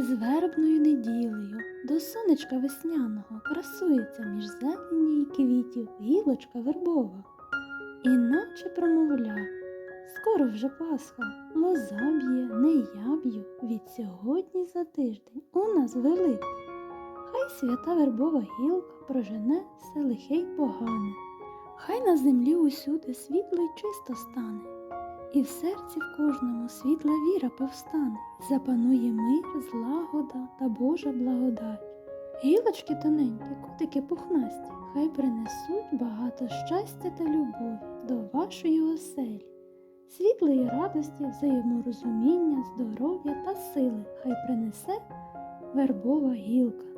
З вербною неділею до сонечка весняного красується між зелені й квітів гілочка вербова. Іначе промовля, скоро вже Пасха, лоза б'є, не я б'ю, від сьогодні за тиждень у нас велик. Хай свята вербова гілка прожене все лихе й погане. Хай на землі усюди світло й чисто стане, і в серці в кожному світла віра повстане, запанує мир, злагода та Божа благодать. Гілочки тоненькі, котики пухнасті, хай принесуть багато щастя та любові до вашої оселі, світлої радості, взаєморозуміння, здоров'я та сили хай принесе вербова гілка.